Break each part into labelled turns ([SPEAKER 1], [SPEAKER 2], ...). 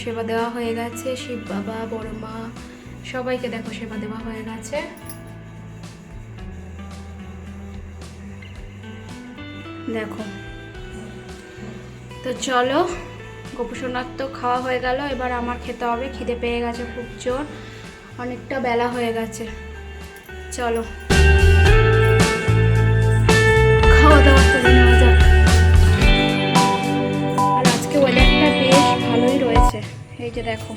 [SPEAKER 1] সেবা দেওয়া হয়ে গেছে, শিব বাবা, বড় মা, সবাইকে দেখো সেবা দেওয়া হয়ে গেছে। দেখো। তো চলো গপু তো খাওয়া হয়ে গেল, এবার আমার খেতে হবে, খিদে পেয়ে গেছে খুব জোর, অনেকটা বেলা হয়ে গেছে। চলো। খাওয়া দাওয়া করে নেওয়া এই যে দেখো।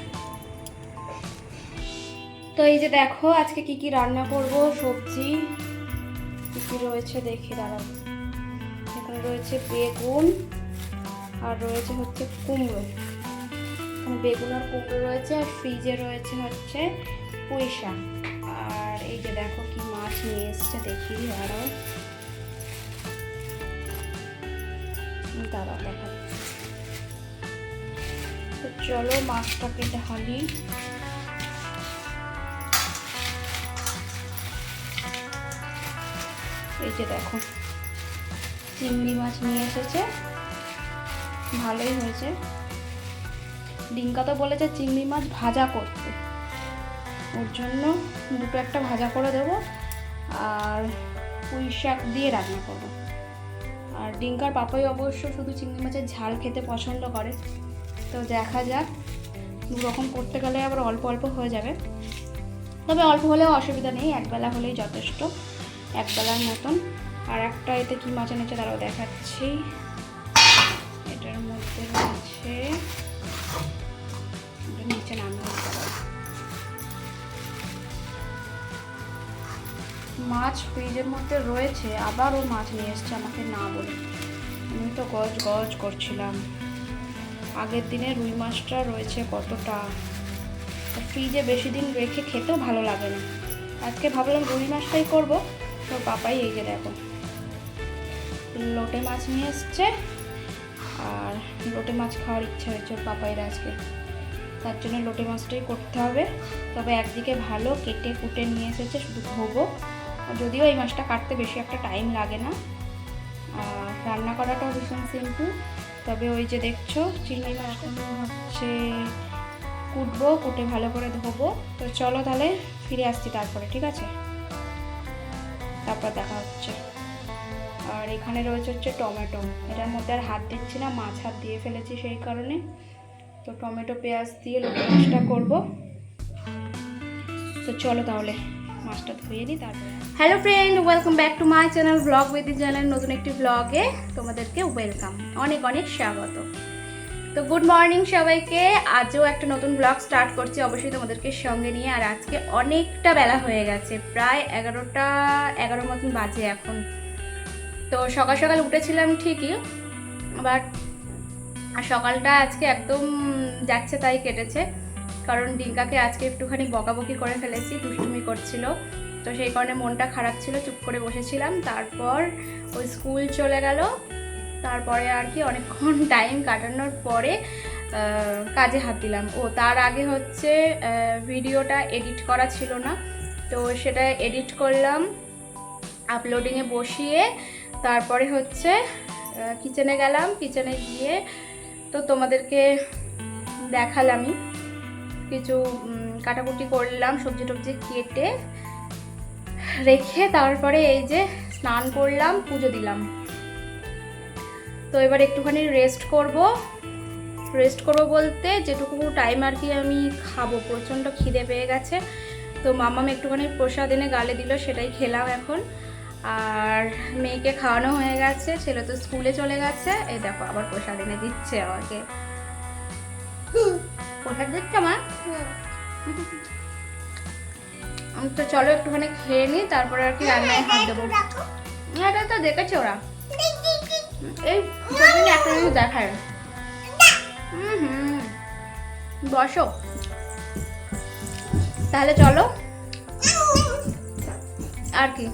[SPEAKER 1] তো এই যে দেখো, আজকে কি কি রান্না করব, সবজি, কি কি রয়েছে দেখি, দাঁড়াও। এখানে রয়েছে বেগুন, আর রয়েছে হচ্ছে কুমড়ো। বেগুন আর কুমড়ো রয়েছে, আর ফ্রিজে রয়েছে হচ্ছে শাক। আর এই যে দেখো কি মাছ নিয়ে এসছে, দেখি, দাঁড়াও। দাঁড়াও, দেখাচ্ছি। তো চলো মাছটাকে ঢালি। এই যে দেখো, চিংড়ি মাছ নিয়ে এসেছে। ভালোই হয়েছে। ডিঙ্কা তো বলেছে চিংড়ি মাছ ভাজা করতে। ওর জন্য দুটো একটা ভাজা করে দেবো আর পুঁই শাক দিয়ে রান্না করব। আর ডিঙ্কার পাপাই অবশ্য শুধু চিংড়ি মাছের ঝাল খেতে পছন্দ করে। তো দেখা যাক। দু রকম করতে গেলে আবার অল্প অল্প হয়ে যাবে। তবে অল্প হলেও অসুবিধা নেই একবেলা হলেই যথেষ্ট একবেলার মতন। আর একটা এতে কি মাছ এনেছে তারাও দেখাচ্ছি। এটার মধ্যে রয়েছে নিচে নামিয়ে মাছ ফ্রিজের মধ্যে রয়েছে, আবারও মাছ নিয়ে এসছে আমাকে না বলে। আমি তো গজ গজ করছিলাম। আগের দিনে রুই মাছটা রয়েছে কতটা? ফ্রিজে বেশি দিন রেখে খেতেও ভালো লাগে না। আজকে ভাবলাম রুই মাছটাই করব। তো পাপাই এই যে দেখো। লোটে মাছ নিয়ে এসছে। আর লোটে মাছ খাওয়ার ইচ্ছা হয়েছে ওর পাপাইয়ের আজকে। তার জন্য লোটে মাছটাই করতে হবে। তবে একদিকে ভালো কেটে কুটে নিয়ে এসেছে শুধু ধোবো যদিও এই মাছটা কাটতে বেশি একটা টাইম লাগে না। আর রান্না করাটাও ভীষণ সিম্পল তবে ওই যে দেখছ, চিংড়ি মাছটা হচ্ছে কুটবো, কুটে ভালো করে ধোবো। তো চলো তাহলে ফিরে আসছি তারপরে, ঠিক আছে? তারপর দেখা হচ্ছে। আর এখানে রয়েছে হচ্ছে টমেটো। এটার মধ্যে আর হাত দিচ্ছি না, মাছ হাত দিয়ে ফেলেছি সেই কারণে। তো টমেটো পেঁয়াজ দিয়ে লোটে মাছটা করব। তো চলো তাহলে। মাছটা ধুয়ে নিই hello friend welcome back to my channel vlog with channel নতুন একটি ব্লগে তোমাদেরকে ওয়েলকাম অনেক অনেক স্বাগত। তো গুড মর্নিং সবাইকে, আজও একটা নতুন ব্লগ স্টার্ট করছি, অবশ্যই তোমাদেরকে সঙ্গে নিয়ে, আর আজকে অনেকটা বেলা হয়ে গেছে, প্রায় এগারোটা, এগারো মতন বাজে এখন। তো সকাল সকাল উঠেছিলাম ঠিকই বাট সকালটা আজকে একদম যাচ্ছে তাই কেটেছে। কারণ ডিঙ্কাকে আজকে একটুখানি বকাবকি করে ফেলেছি, দুষ্টুমি করছিল। তো সেই কারণে মনটা খারাপ ছিল, চুপ করে বসেছিলাম। তারপর ওই স্কুল চলে গেল। তারপরে আর কি অনেকক্ষণ টাইম কাটানোর পরে কাজে হাত দিলাম। ও, তার আগে হচ্ছে ভিডিওটা এডিট করা ছিল না। তো সেটা এডিট করলাম আপলোডিংয়ে বসিয়ে, তারপরে হচ্ছে কিচেনে গেলাম। কিচেনে গিয়ে তো তোমাদেরকে দেখালামই। কিছু কাটাকুটি করলাম, সবজি টবজি কেটে রেখে তারপরে এই যে স্নান করলাম, পুজো দিলাম। তো এবার একটুখানি রেস্ট করব। রেস্ট করব বলতে যেটুকু টাইম আর কি আমি খাব, প্রচণ্ড খিদে পেয়ে গেছে। তো মামাম একটুখানি প্রসাদ এনে গালে দিল, সেটাই খেলাম এখন। আর মেয়েকে খাওয়ানো হয়ে গেছে, ছেলে তো স্কুলে চলে গেছে। এই দেখো, আবার প্রসাদ এনে দিচ্ছে আমাকে। প্রসাদ দিচ্ছে মা? আমি তো চলো একটুখানি খেয়ে নিই তারপরে আর কি রান্নায় হাত দেবো। না, এটা তো দেখেছে ওরা। এই প্রতিদিন একটা জিনিস দেখায়। হুম হুম। বসো। তাহলে চলো। আর কি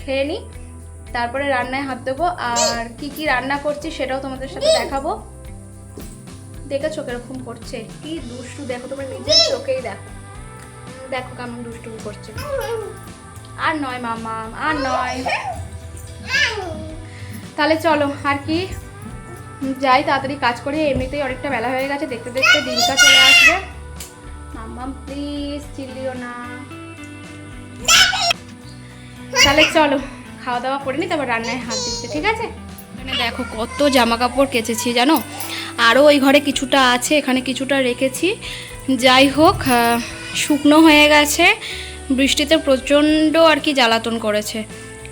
[SPEAKER 1] খেয়ে নিই তারপরে রান্নায় হাত দেবো। আর কি কি রান্না করছি সেটাও তোমাদের সাথে দেখাবো। দেখেছ কীরকম করছে? কি দুষ্টু, দেখো তোমরা নিজের চোখেই দেখো। দেখো কেমন দুষ্টু করছে। আর নয় মামা, আর নয়। তাহলে চলো, আর কি? যাই, তাড়াতাড়ি কাজ করি। এমনিতেই অনেকটা বেলা হয়ে গেছে, দেখতে দেখতে দিনটা চলে আসবে। মাম্মাম প্লিজ চিল্লিও না। তাহলে চলো, খাওয়া দাওয়া করে নি তারপর রান্নায় হাত দিচ্ছে, ঠিক আছে? এখানে দেখো কত জামা কাপড় কেচেছি জানো? আরও ওই ঘরে কিছুটা আছে, এখানে কিছুটা রেখেছি। যাই হোক শুকনো হয়ে গেছে। বৃষ্টিতে প্রচণ্ড আর কি জ্বালাতন করেছে।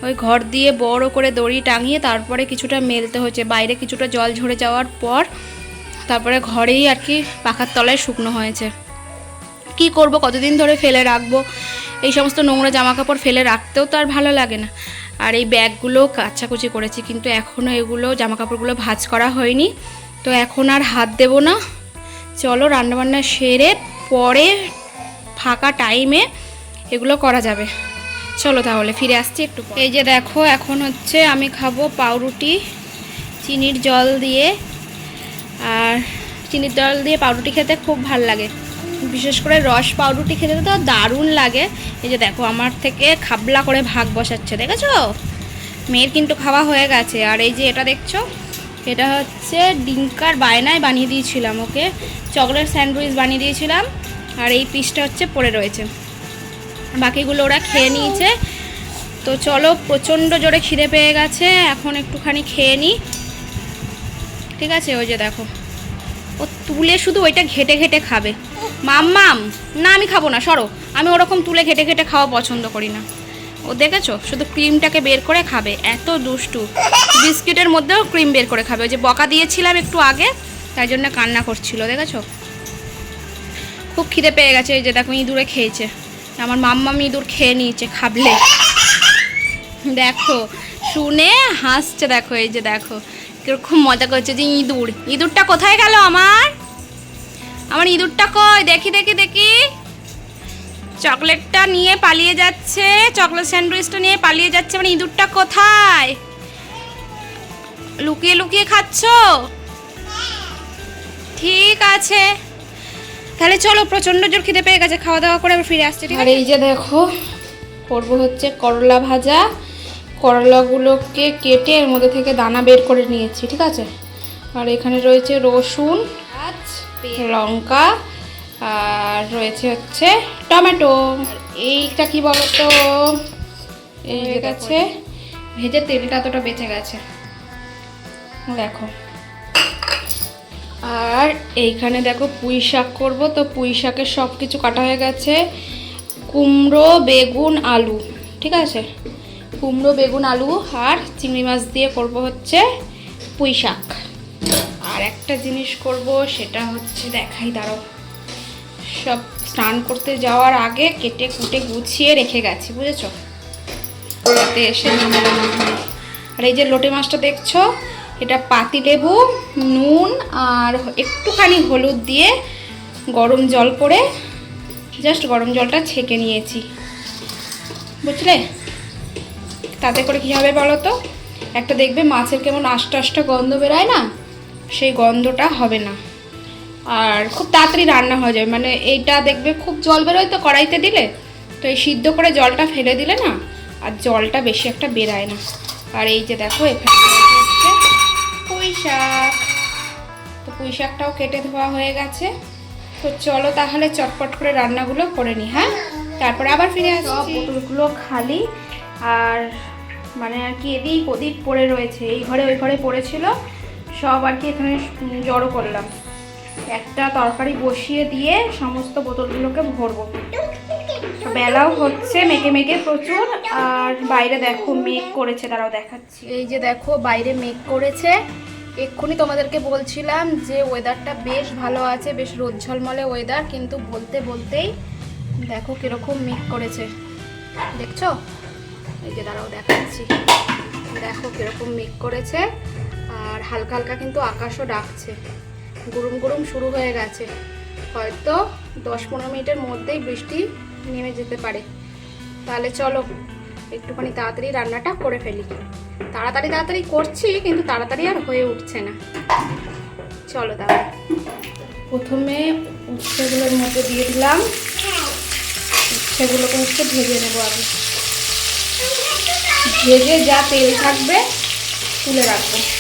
[SPEAKER 1] ওই ঘর দিয়ে বড় করে দড়ি টাঙিয়ে তারপরে কিছুটা মেলতে হয়েছে। বাইরে কিছুটা জল ঝরে যাওয়ার পর তারপরে ঘরেই আর কি পাখার তলায় শুকনো হয়েছে। কি করব, কতদিন ধরে ফেলে রাখব? এই সমস্ত নোংরা জামা কাপড় ফেলে রাখতেও তো আর ভালো লাগে না। আর এই ব্যাগগুলো কাচাকুচি করেছি, কিন্তু এখনও এগুলো জামা কাপড়গুলো ভাঁজ করা হয়নি। তো এখন আর হাত দেব না। চলো রান্নাবান্না সেরে পরে ফাঁকা টাইমে এগুলো করা যাবে। চলো তাহলে, ফিরে আসছি একটু এই যে দেখো, এখন হচ্ছে আমি খাব পাউরুটি, চিনির জল দিয়ে। আর চিনির জল দিয়ে পাউরুটি খেতে খুব ভালো লাগে। বিশেষ করে রস পাউরুটি খেতে তো দারুণ লাগে। এই যে দেখো, আমার থেকে খাবলা করে ভাগ বসাচ্ছে, দেখেছ? মেয়ের কিন্তু খাওয়া হয়ে গেছে। আর এই যে এটা দেখছ? এটা হচ্ছে ডিঙ্কার বায়নায় বানিয়ে দিয়েছিলাম ওকে। চকলেট স্যান্ডউইচ বানিয়ে দিয়েছিলাম। আর এই পিসটা হচ্ছে পড়ে রয়েছে। বাকিগুলো ওরা খেয়ে নিয়েছে। তো চলো, প্রচণ্ড জোরে খিদে পেয়ে গেছে। এখন একটুখানি খেয়ে নিই ঠিক আছে, ওই যে দেখো। ও তুলে শুধু ওইটা ঘেটে ঘেটে খাবে। মাম মাম, না, আমি খাব না, সরো। আমি ওরকম তুলে ঘেটে ঘেটে খাওয়া পছন্দ করি না। ও দেখেছ? শুধু ক্রিমটাকে বের করে খাবে, এত দুষ্টু। বিস্কিটের মধ্যেও ক্রিম বের করে খাবে। ওই যে বকা দিয়েছিলাম একটু আগে, তাই জন্য কান্না করছিল, দেখেছ? খুব খিদে পেয়ে গেছে, এই যে দেখো, ইঁদুরে খেয়েছে। আমার মাম্মাম ইঁদুর খেয়ে নিয়েছে, খাবলে। দেখো, শুনে হাসছে, দেখো, এই যে দেখো, কীরকম মজা করছে যে ইঁদুর। ইঁদুরটা কোথায় গেল আমার? আমার ইঁদুরটা কই? দেখি দেখি দেখি। চকলেটটা নিয়ে পালিয়ে যাচ্ছে চকলেট স্যান্ডউইচটা নিয়ে পালিয়ে যাচ্ছে। মানে ইঁদুরটা কোথায়? লুকিয়ে লুকিয়ে খাচ্ছো? ঠিক আছে। তাহলে চলো প্রচণ্ড জোর খিদে পেয়ে গেছে। খাওয়া দাওয়া করে আবার ফিরে আসছি আর এই যে দেখো করব হচ্ছে করলা ভাজা। করলাগুলোকে কেটে এর মধ্যে থেকে দানা বের করে নিয়েছি ঠিক আছে? আর এখানে রয়েছে রসুন লঙ্কা, আর রয়েছে হচ্ছে টমেটো। এইটা কি বলতো? এই হয়ে গেছে। ভেজে তেলটা এতটা বেঁচে গেছে। দেখো। আর এইখানে দেখো পুঁই শাক করব। তো পুঁই শাকের সব কিছু কাটা হয়ে গেছে। কুমড়ো, বেগুন, আলু, ঠিক আছে? কুমড়ো, বেগুন, আলু আর চিংড়ি মাছ দিয়ে করব হচ্ছে পুঁই শাক। আর একটা জিনিস করব, সেটা হচ্ছে দেখাই দাঁড়ো সব স্নান করতে যাওয়ার আগে কেটে কুটে গুছিয়ে রেখে গেছি, বুঝেছ? যাতে এসে আর এই যে লোটে মাছটা দেখছ, এটা পাতি লেবু, নুন আর একটুখানি হলুদ দিয়ে গরম জল করে জাস্ট গরম জলটা ছেঁকে নিয়েছি। বুঝলে? তাতে করে কী হবে বলো তো? একটা দেখবে মাছের কেমন আষ্টা আষ্টা গন্ধ বেরোয় না? সেই গন্ধটা হবে না। আর খুব তাড়াতাড়ি রান্না হয়ে যাবে। মানে এইটা দেখবে খুব জল বেরোয় তো কড়াইতে দিলে। তো এই সিদ্ধ করে জলটা ফেলে দিলে না আর জলটা বেশি একটা বেরায় না। আর এই যে দেখো এখানে হচ্ছে পুঁই শাক। তো পুঁই শাকটাও কেটে ধোয়া হয়ে গেছে। তো চলো তাহলে চটপট করে রান্নাগুলো করে নিই হ্যাঁ? তারপরে আবার ফিরে আসছি। বোতলগুলো খালি। আর মানে আর কি এদিক ওদিক পড়ে রয়েছে। এই ঘরে ওই ঘরে পড়েছিল। সব আর কি এখানে জড়ো করলাম। একটা তরকারি বসিয়ে দিয়ে সমস্ত বোতলগুলোকে ভরবো। বেলাও হচ্ছে, মেঘে মেঘে প্রচুর, আর বাইরে দেখো মেঘ করেছে তারাও দেখাচ্ছি। এই যে দেখো, বাইরে মেঘ করেছে। এক্ষুনি তোমাদেরকে বলছিলাম যে ওয়েদারটা বেশ ভালো আছে, বেশ রোদ ঝলমলে ওয়েদার কিন্তু বলতে বলতেই দেখো কীরকম মেঘ করেছে। দেখছ? এই যে দাঁড়াও দেখাচ্ছি। দেখো কীরকম মেঘ করেছে। আর হালকা হালকা কিন্তু আকাশও ডাকছে। গুরুম গুরুম শুরু হয়ে গেছে। হয়তো দশ পনেরো মিনিটের মধ্যেই বৃষ্টি নেমে যেতে পারে। তাহলে চলো, একটুখানি তাড়াতাড়ি রান্নাটা করে ফেলি। তাড়াতাড়ি তাড়াতাড়ি করছি, কিন্তু তাড়াতাড়ি আর হয়ে উঠছে না। চলো তাহলে। প্রথমে উচ্ছেগুলোর মধ্যে দিয়ে দিলাম। উচ্ছেগুলোকে হচ্ছে ভেজে নেব আগে। ভেজে যা তেল থাকবে তুলে রাখব।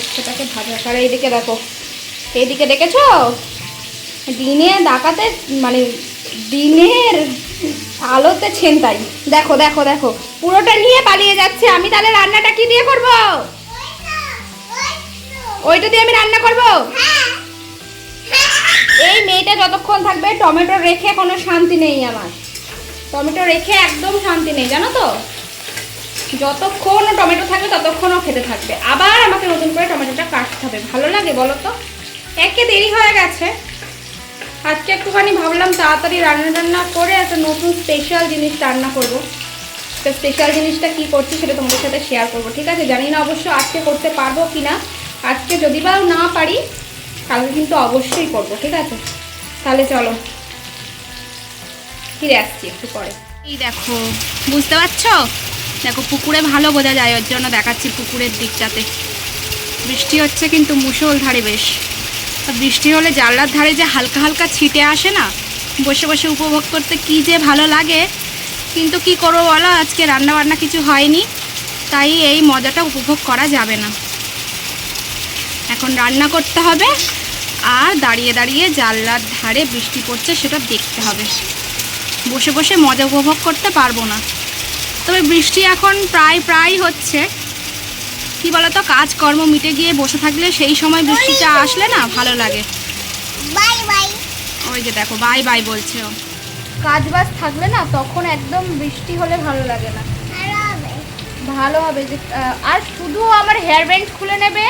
[SPEAKER 1] উচ্ছেটাকে ভাজা করে এইদিকে দেখো। এইদিকে দেখেছ? দিনে ডাকাতে মানে দিনের আলোতে ছেনতাই। দেখো দেখো দেখো। পুরোটা নিয়ে পালিয়ে যাচ্ছে। আমি তাহলে রান্নাটা কি দিয়ে করব? ওইটা দিয়ে আমি রান্না করব? এই মেয়েটা যতক্ষণ থাকবে, টমেটো রেখে কোনো শান্তি নেই আমার। টমেটো রেখে একদম শান্তি নেই, জানো তো? যতক্ষণ টমেটো থাকবে ততক্ষণ ও খেতে থাকবে। আবার আমাকে নতুন করে টমেটোটা কাটতে হবে। ভালো লাগে বলো তো? একে দেরি হয়ে গেছে। আজকে একটুখানি ভাবলাম তাড়াতাড়ি রান্না টান্না করে একটা নতুন স্পেশাল জিনিস রান্না করব। তো স্পেশাল জিনিসটা কি করছি সেটা তোমাদের সাথে শেয়ার করব, ঠিক আছে? জানি না অবশ্য আজকে করতে পারব কি না আজকে যদি বা না পারি, কালকে কিন্তু অবশ্যই করব, ঠিক আছে? তাহলে চলো। ফিরে আসছি একটু পরে। এই দেখো, বুঝতে পারছ? দেখো, পুকুরে ভালো বোঝা যায়, ওর জন্য দেখাচ্ছি পুকুরের দিকটাতে। বৃষ্টি হচ্ছে কিন্তু মুষলধারে বেশ। বৃষ্টি হলে জানলার ধারে যে হালকা হালকা ছিটে আসে না, বসে বসে উপভোগ করতে কি যে ভালো লাগে, কিন্তু কি করব বলো, আজকে রান্না বান্না কিছু হয়নি, তাই এই মজাটা উপভোগ করা যাবে না। এখন রান্না করতে হবে, আর দাঁড়িয়ে দাঁড়িয়ে জানলার ধারে বৃষ্টি পড়ছে সেটা দেখতে হবে। বসে বসে মজা উপভোগ করতে পারব না। তবে বৃষ্টি এখন প্রায় প্রায় হচ্ছে। কি বলতো কাজকর্ম মিটে গিয়ে বসে থাকলে সেই সময় বৃষ্টিটা আসলে না ভালো লাগে।
[SPEAKER 2] Bye bye.
[SPEAKER 1] ওই যে দেখো বাই বাই বলছে ও। কাজ বাজ থাকলে না তখন একদম বৃষ্টি হলে ভালো লাগে না।
[SPEAKER 2] ভালো হবে।
[SPEAKER 1] ভালো হবে যে আর শুধু আমার হেয়ার ব্যান্ড খুলে নেবে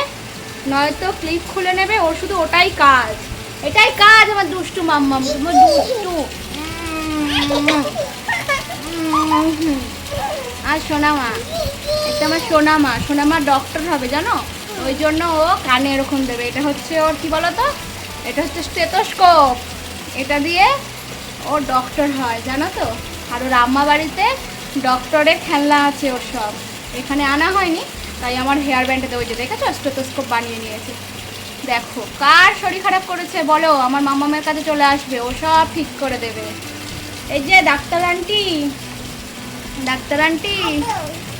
[SPEAKER 1] নয়তো ক্লিপ খুলে নেবে ওর শুধু ওটাই কাজ। এটাই কাজ আমার দুষ্টু মাম্মা দুষ্টু। আর সোনামা, এটা আমার সোনামা সোনামা ডক্টর হবে, জানো? ওই জন্য ও কানে এরকম দেবে। এটা হচ্ছে ওর কি বলো তো এটা হচ্ছে স্টেথোস্কোপ এটা দিয়ে ও ডক্টর হয়, জানো তো? আর ওর আম্মা বাড়িতে ডক্টরের খেলনা আছে ওর সব। এখানে আনা হয়নি, তাই আমার হেয়ার ব্যান্ডে ওই যে, দেখেছ? স্টেথোস্কোপ বানিয়ে নিয়েছে। দেখো, কার শরীর খারাপ করেছে বলো? আমার মামামের কাছে চলে আসবে, ও সব ঠিক করে দেবে। এই যে ডাক্তার আন্টি ডাক্তার আন্টি,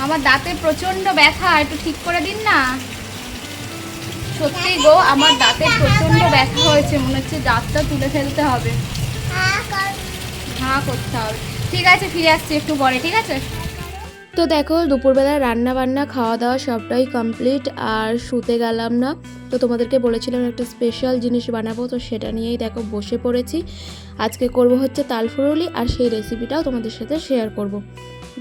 [SPEAKER 1] আমার দাঁতে প্রচণ্ড ব্যথা, একটু ঠিক করে দিন না। সত্যি গো, আমার দাঁতে প্রচণ্ড ব্যথা হয়েছে, মনে হচ্ছে দাঁতটা তুলে ফেলতে হবে।
[SPEAKER 2] হ্যাঁ
[SPEAKER 1] করতে হবে। ঠিক আছে, ফিরে আসছি একটু পরে, ঠিক আছে?
[SPEAKER 3] তো দেখো, দুপুরবেলা রান্না বান্না খাওয়া দাওয়া সবটাই কমপ্লিট, আর শুতে গেলাম না। তো তোমাদেরকে বলেছিলাম একটা স্পেশাল জিনিস বানাবো, তো সেটা নিয়েই দেখো বসে পড়েছি। আজকে করব হচ্ছে তালফুরুলি আর সেই রেসিপিটাও তোমাদের সাথে শেয়ার করব।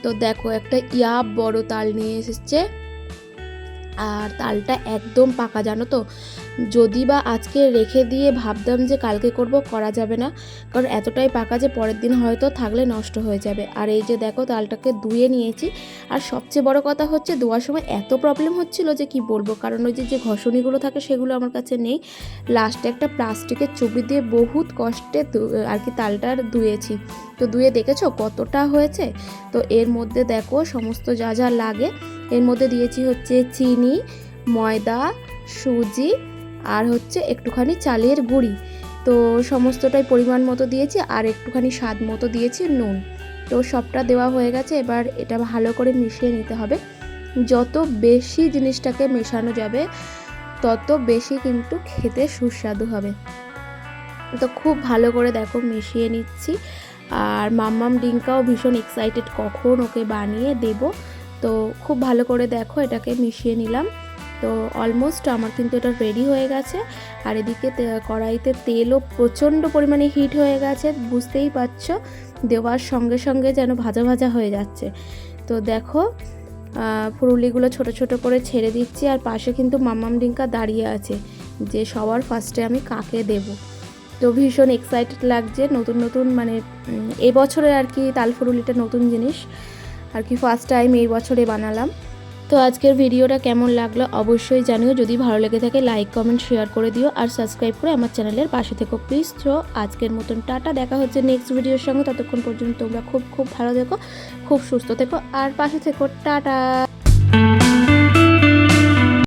[SPEAKER 3] তো দেখো একটা ইয়া বড় তাল নিয়ে এসেছে। আর তালটা একদম পাকা জানো তো? যদি বা আজকে রেখে দিয়ে ভাবতাম যে কালকে করব, করা যাবে না। কারণ এতটাই পাকা যে পরের দিন হয়তো থাকলে নষ্ট হয়ে যাবে। আর এই যে দেখো, তালটাকে ধুয়ে নিয়েছি। আর সবচেয়ে বড় কথা হচ্ছে, ধোয়ার সময় এত প্রবলেম হচ্ছিল যে কি বলব? কারণ ওই যে ঘষণিগুলো থাকে, সেগুলো আমার কাছে নেই। লাস্টে একটা প্লাস্টিকের চুবড়ি দিয়ে বহুত কষ্টে আর কি তালটা ধুয়েছি। তো ধুয়ে দেখেছ কতটা হয়েছে? তো এর মধ্যে দেখো, সমস্ত যা যা লাগে, এর মধ্যে দিয়েছি হচ্ছে চিনি, ময়দা, সুজি আর হচ্ছে একটুখানি চালের গুঁড়ি। তো সমস্তটাই পরিমাণ মতো দিয়েছি আর একটুখানি স্বাদ মতো দিয়েছি নুন। তো সবটা দেওয়া হয়ে গেছে, এবার এটা ভালো করে মিশিয়ে নিতে হবে। যত বেশি জিনিসটাকে মেশানো যাবে, তত বেশি কিন্তু খেতে সুস্বাদু হবে। তো খুব ভালো করে দেখো মিশিয়ে নিচ্ছি। আর মাম্মাম ডিঙ্কাও ভীষণ এক্সাইটেড কখন ওকে বানিয়ে দেব। তো খুব ভালো করে দেখো এটাকে মিশিয়ে নিলাম। তো অলমোস্ট আমার কিন্তু এটা রেডি হয়ে গেছে। আর এদিকে কড়াইতে তেলও প্রচণ্ড পরিমাণে হিট হয়ে গেছে, বুঝতেই পারছ? দেওয়ার সঙ্গে সঙ্গে যেন ভাজা ভাজা হয়ে যাচ্ছে। তো দেখো ফুরুলিগুলো ছোট ছোট করে ছেড়ে দিচ্ছি আর পাশে কিন্তু মাম্মাম ডিঙ্কা দাঁড়িয়ে আছে, যে সবার ফার্স্টে আমি কাকে দেব। তো ভীষণ এক্সাইটেড লাগছে, নতুন নতুন মানে এবছরে আর কি তালফুরুলিটা নতুন জিনিস। আর কি ফার্স্ট টাইম এই বছরে বানালাম। তো আজকের ভিডিওটা কেমন লাগল অবশ্যই জানিও। যদি ভালো লেগে থাকে লাইক কমেন্ট শেয়ার করে দিও। আর সাবস্ক্রাইব করে আমার চ্যানেলের পাশে থেকো। প্লিজ তো আজকের মতন টাটা। দেখা হচ্ছে নেক্সট ভিডিওর সঙ্গে। ততক্ষণ পর্যন্ত তোমরা খুব খুব ভালো থেকো, খুব সুস্থ থেকো। আর পাশে থেকো। টাটা!